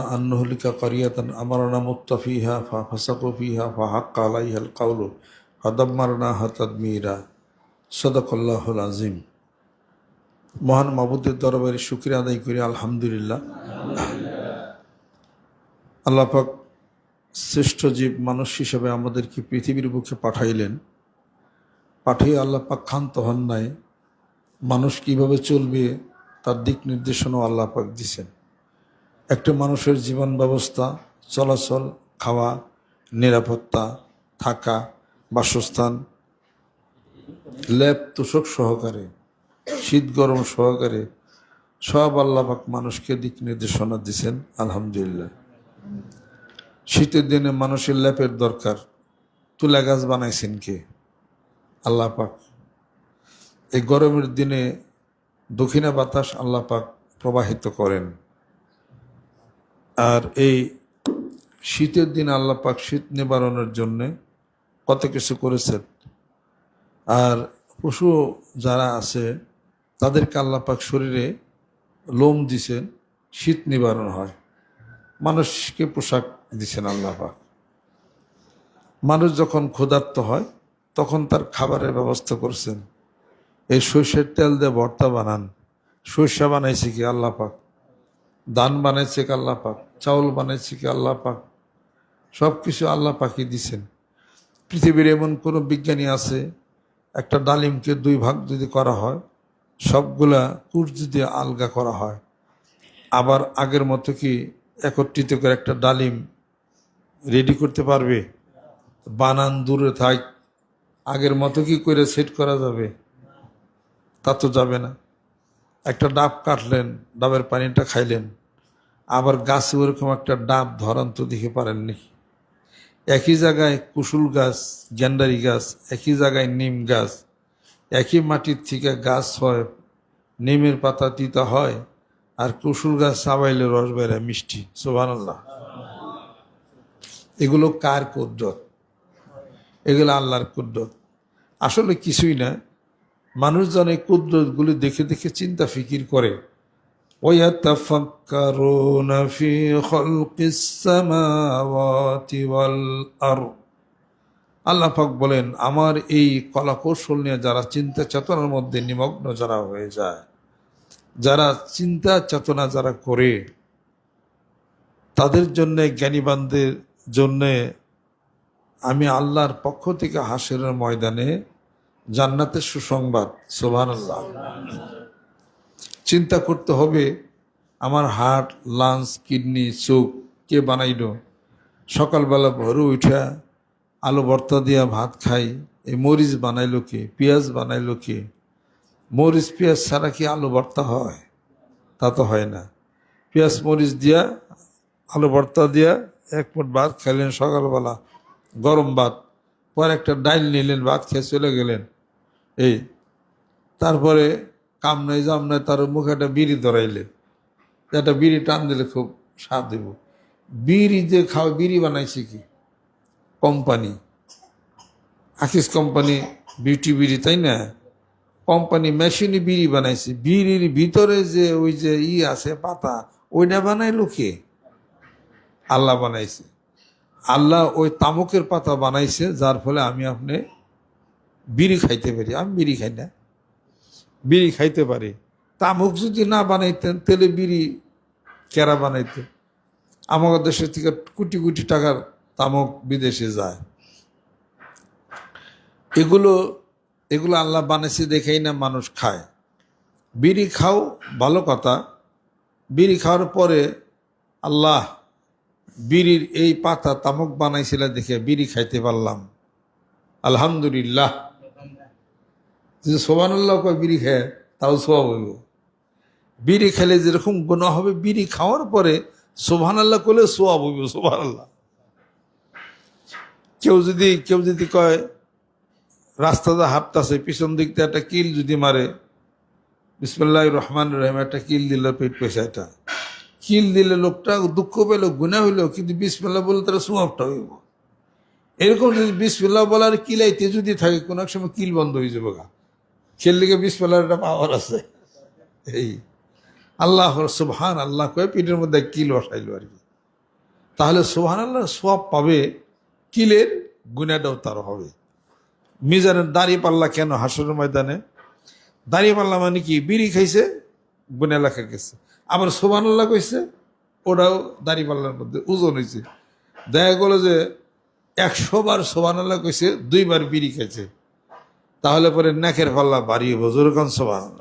أن نهلك قرية أمرنا متفيها ففسقوا فيها فحق عليها القول فدمرناها تدميرا صدق الله العظيم মহান মাবুদের দরবারে শুক্রিয়া আদায় করি আলহামদুলিল্লাহ আল্লাহ পাক শ্রেষ্ঠ জীব মানুষ হিসেবে আমাদেরকে পৃথিবীর বুকে পাঠাইলেন পাঠিয়ে আল্লাহ পাক ক্ষান্ত হন নাই মানুষ কিভাবে চলবে তার দিক নির্দেশনাও আল্লাহ পাক দিছেন একটা মানুষের জীবন ব্যবস্থা চলাচল, খাওয়া, নিরাপত্তা, থাকা, বাসস্থান ল্যাব তোষক সহকারে, শীত গরম সহকারে সব আল্লাহ পাক মানুষকে দিক নির্দেশনা দিছেন, আলহামদুলিল্লাহ। শীতের দিনে মানুষের ল্যাপের দরকার, তুলা গাছ বানাইছেন কে? আল্লাহ পাক। এই গরমের দিনে দক্ষিণা বাতাস আল্লাহ পাক প্রবাহিত করেন। আর এই শীতের দিন আল্লাহ পাক শীত নিবারণের জন্যে কত কিছু করেছেন। আর পশু যারা আছে, তাদেরকে আল্লাহ পাক শরীরে লোম দিছেন, শীত নিবারণ হয়। মানুষকে পোশাক দিছেন আল্লাহ পাক। মানুষ যখন ক্ষুধার্ত হয়, তখন তার খাবারের ব্যবস্থা করছেন। এই সর্ষের তেল দিয়ে ভর্তা বানান। সর্ষা বানাইছে কি আল্লাহ পাক? দান বানাইছে কি আল্লাহ পাক? চাউল বানাইছে কি আল্লাহ পাক? সব কিছু আল্লাহ পাকই দিছেন। পৃথিবীর এমন কোনো বিজ্ঞানী আছে, একটা ডালিমকে দুই ভাগ যদি করা হয়, সবগুলা কুট যদি আলগা করা হয়। আবার আগের মতো কি একত্রিত করে একটা ডালিম রেডি করতে পারবে? বানান দূরে থাক, আগের মতো কি করে সেট করা যাবে? তা তো যাবে না। একটা ডাব কাটলেন, ডাবের পানিটা খাইলেন। আবার গাছে ওরকম একটা ডাব ধরান তো দেখে পারেননি। একই জায়গায় কুসুল গাছ গ্যান্ডারি গাছ, একই জায়গায় নিম গাছ, একই মাটির থেকে গাছ হয়, নিমের পাতা তিতা হয়, আর কুসুল গাছ চাবাইলে রস বেড়ায় মিষ্টি। সোভানাল্লাহ এগুলো কার কুদরত? এগুলো আল্লাহর কুদরত। আসলে কিছুই না। মানুষজন এই কুদরতগুলি দেখে দেখে চিন্তা ফিকির করে। ويتفكرون في خلق السماوات والأرض আল্লাহ পাক বলেন আমার এই কলাকৌশল নিয়ে যারা চিন্তা চেতনার মধ্যে নিমগ্ন যারা হয়ে যায় যারা চিন্তা চেতনা যারা করে তাদের জন্য জ্ঞানীবানদের জন্যে আমি আল্লাহর পক্ষ থেকে হাসিরের ময়দানে জান্নাতের সুসংবাদ সোভান আল্লাহ চিন্তা করতে হবে, আমার হার্ট লাংস কিডনি চোখ কে বানাইল? সকালবেলা ভোরে উঠা, আলু ভর্তা দিয়া ভাত খাই, এই মরিচ বানাইলো কে? পেঁয়াজ বানাইলো কে? মরিচ, পেঁয়াজ ছাড়া কি আলু ভর্তা হয়? তা তো হয় না। পেঁয়াজ, মরিচ দিয়া, আলু ভর্তা দিয়া এক ফুট ভাত খাইলেন সকালবেলা, গরম ভাত। পরে একটা ডাইল নিলেন, ভাত খেয়ে চলে গেলেন। এই, তারপরে কাম নাই জাম নাই তার মুখে একটা বিড়ি ধরাইলেন একটা বিড়ি টান দিলে খুব স্বাদ দেব বিড়ি যে খাওয়া বিড়ি বানাইছে কি? কোম্পানি। আকিস কোম্পানি বিউটি বিড়ি, তাই না? কোম্পানি মেশিনে বিড়ি বানাইছে। বিড়ির ভিতরে যে ওই যে ই আছে, পাতা, ওইটা বানাইলো কে? আল্লাহ বানাইছে। আল্লাহ ওই তামকের পাতা বানাইছে, যার ফলে আমি আপনি বিড়ি খাইতে পারি। আমি বিড়ি খাই না। বিড়ি খাইতে পারি। তামুক যদি না বানাইতেন তাহলে বিড়ি কেরা বানাইতেন আমাদের দেশের থেকে কোটি কোটি টাকার তামক বিদেশে যায়। এগুলো এগুলো আল্লাহ বানাইছে দেখেই না মানুষ খায়। বিড়ি খাও, ভালো কথা। বিড়ি খাওয়ার পরে আল্লাহ বিড়ির এই পাতা তামক বানাইছিল দেখে বিড়ি খাইতে পারলাম। আলহামদুলিল্লাহ। যদি সোবানুল্লাহ কয়, বিড়ি খায় তাও সোয়াব হইব। বিড়ি খেলে যেরকম গোনা হবে, বিড়ি খাওয়ার পরে সোভান আল্লাহ করলে সোয়াব হইব সোভান আল্লাহ কেউ যদি কেউ যদি কয় রাস্তাতে হাঁটতেছে, পিছন দিক দিয়ে একটা কিল যদি মারে বিসমুল্লাহ রহমান রহিম, একটা কিল দিল পেট পেশাটা কিল দিলে লোকটা দুঃখ পেল গুণা হইল, কিন্তু বিসমিল্লা বলে তারা সোয়াবটা হইব। এরকম যদি বিসমিল্লা বলার কিলাইতে যদি থাকে, কোনো এক সময় কিল বন্ধ হয়ে যাবে গা। খেললিকে বিসমিল্লার একটা পাওয়ার আছে। এই আল্লাহ সুবহান আল্লাহ কয়ে পিঠের মধ্যে কিল বসাইলো আর কি। তাহলে সোহান আল্লাহ সব পাবে, কিলের গুনাটাও তার হবে। মিজানের দাড়ি পাল্লা কেন হাসরের ময়দানে? দাড়ি পাল্লা মানে কি? বিড়ি খাইছে গুনা লেখা গেছে। আবার সোহান আল্লাহ কইছে, ওটাও দাড়ি পাল্লার মধ্যে ওজন হয়েছে দেখা গেলো যে একশো বার সোহান আল্লাহ কইছে, দুইবার বিড়ি খাইছে। তাহলে পরে নাকের পাল্লা বাড়িয়ে বজুরগান সোহান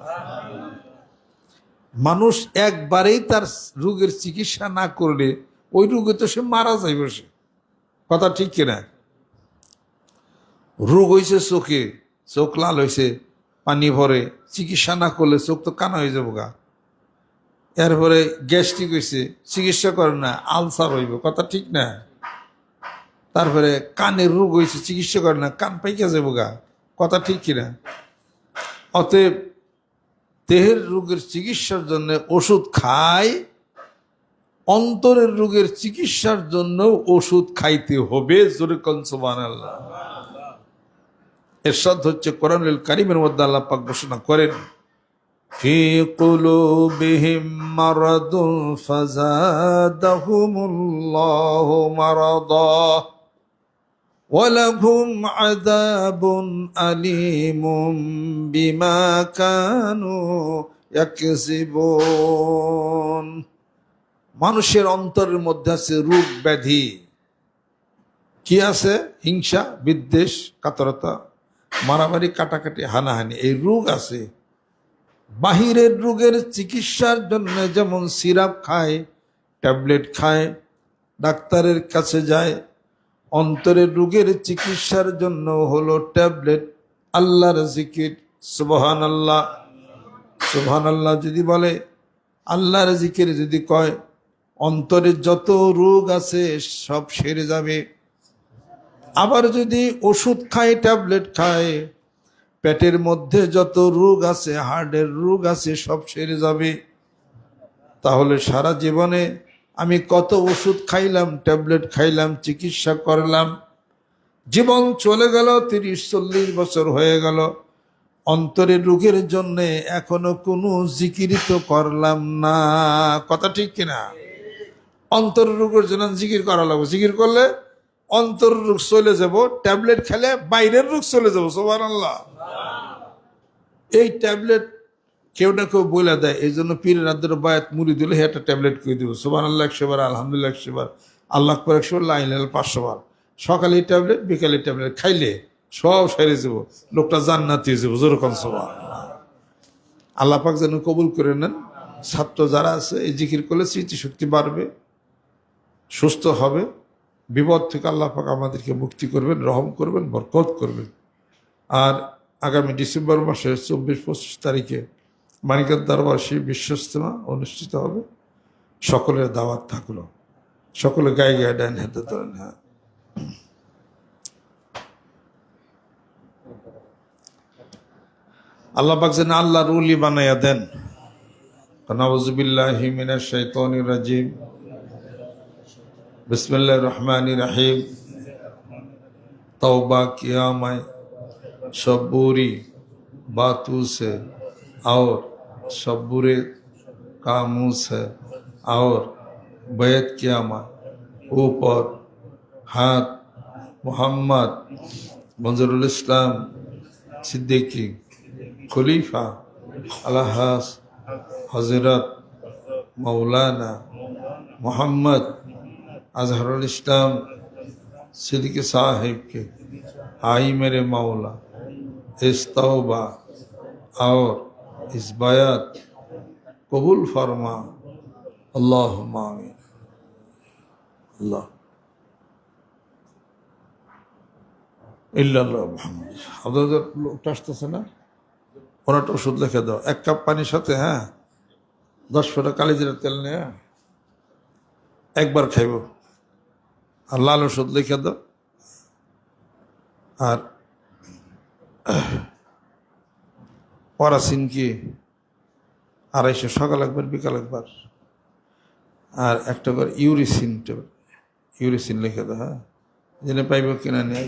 মানুষ একবারেই তার রোগের চিকিৎসা না করলে ওই রোগে তো সে মারা যাইব সে। কথা ঠিক কিনা? রোগ হয়েছে চোখে, চোখ লাল হয়েছে পানি ভরে, চিকিৎসা না করলে চোখ তো কানা হয়ে যাব গা। এরপরে গ্যাস্ট্রিক হয়েছে চিকিৎসা করে না, আলসার হইব, কথা ঠিক না? তারপরে কানের রোগ হয়েছে চিকিৎসা করে না, কান পাইকা যাব গা। কথা ঠিক কিনা অতএব দেহের রোগের চিকিৎসার জন্য ওষুধ খায় অন্তরের রোগের চিকিৎসার জন্য ওষুধ খাইতে হবে জোরে কনসবান আল্লাহ এরশাদ হচ্ছে কোরআনুল কারিমের মধ্যে আল্লাহ পাক ঘোষণা করেন في قلوبهم مرض فزادهم الله مرضا ولهم عذاب أليم بما كانوا يكسبون মানুষের অন্তরের মধ্যে আছে রোগ ব্যাধি কি আছে হিংসা বিদ্বেষ কাতরতা মারামারি কাটাকাটি হানাহানি এই রোগ আছে বাহিরের রোগের চিকিৎসার জন্য যেমন সিরাপ খায় ট্যাবলেট খায় ডাক্তারের কাছে যায় অন্তরের রোগের চিকিৎসার জন্য হলো ট্যাবলেট, আল্লাহর জিকির সুবহান আল্লাহ সুবহান আল্লাহ যদি বলে, আল্লাহর জিকির যদি কয়, অন্তরে যত রোগ আছে সব সেরে যাবে। আবার যদি ওষুধ খায়, ট্যাবলেট খায়, পেটের মধ্যে যত রোগ আছে, হার্টের রোগ আছে, সব সেরে যাবে। তাহলে সারা জীবনে আমি কত ওষুধ খাইলাম, ট্যাবলেট খাইলাম, চিকিৎসা করলাম। জীবন চলে গেল, তিরিশ, চল্লিশ বছর হয়ে গেল। অন্তরের রোগের জন্যে এখনও কোনো জিকির তো করলাম না। কথা ঠিক কিনা? অন্তর রোগের জন্য জিকির করা লাগবে। জিকির করলে অন্তর রোগ চলে যাব, ট্যাবলেট খেলে বাইরের রোগ চলে যাব সোবার আল্লাহ এই ট্যাবলেট কেউ না কেউ বলে দেয়, এই জন্য পীরের আদ্র বায়াত মুড়ি দিলে হে একটা ট্যাবলেট করে দিব। সোবান আল্লাহ একশো বার, আলহামদুলিল্লাহ একশো বার, আল্লাহ পর একশো বার লাইন পাঁচশো বার। সকালে ট্যাবলেট, বিকালে ট্যাবলেট, খাইলে সব সেরে যাব, লোকটা জান্নাতি যাব যেরকম সবার আল্লাহ পাক যেন কবুল করে নেন, ছাত্র যারা আছে, এই জিকির করলে স্মৃতিশক্তি বাড়বে, সুস্থ হবে, বিপদ থেকে আল্লাহ পাক আমাদেরকে মুক্তি করবেন, রহম করবেন, বরকত করবেন। আর আগামী ডিসেম্বর মাসের চব্বিশ পঁচিশ তারিখে মানিকের দরবাসী বিশ্বস্তমা অনুষ্ঠিত হবে। সকলের দাওয়াত থাকল। সকলে গায়ে গায়ে ডেন হাতে ধরেন হ্যাঁ। আল্লাহ পাক যেন আল্লাহ রুলি বানাইয়া দেন। নবজুবিল্লাহ মিনা শৈতন রাজিম। বিসমুল্লাহ রহমান রাহিম। তওবা, কিয়ামায় সবুরি বাতুসে और सब बुरे कामों से और बैत किया मैं ऊपर हाथ मोहम्मद मंजरुल इस्लाम सिद्दीकी खलीफा अलहास हजरत मौलाना मोहम्मद अजहरुल इस्लाम सिद्दीक साहिब के आई मेरे मौला इस तौबा और ইসবায়াত কবুল ফার্মা। আল্লাহ আমিন। আল্লাহ। ইল্লাল্লাহ মোহাম্মদ। আপনাদের লোকটা আসতেছে না? ওনাটা ওষুধ লিখে দাও। এক কাপ পানির সাথে হ্যাঁ? দশ ফোটা কালিজিরা তেল নিয়ে হ্যাঁ? একবার খাইব। আর লাল ওষুধ লিখে দাও। আর পরাসিন কি? আড়াইশো, সকাল একবার, বিকাল একবার। আর একটা করে ইউরিসিন ইউরিসিন লিখে দেওয়া হ্যাঁ? জেনে পাইব কিনা নিয়ে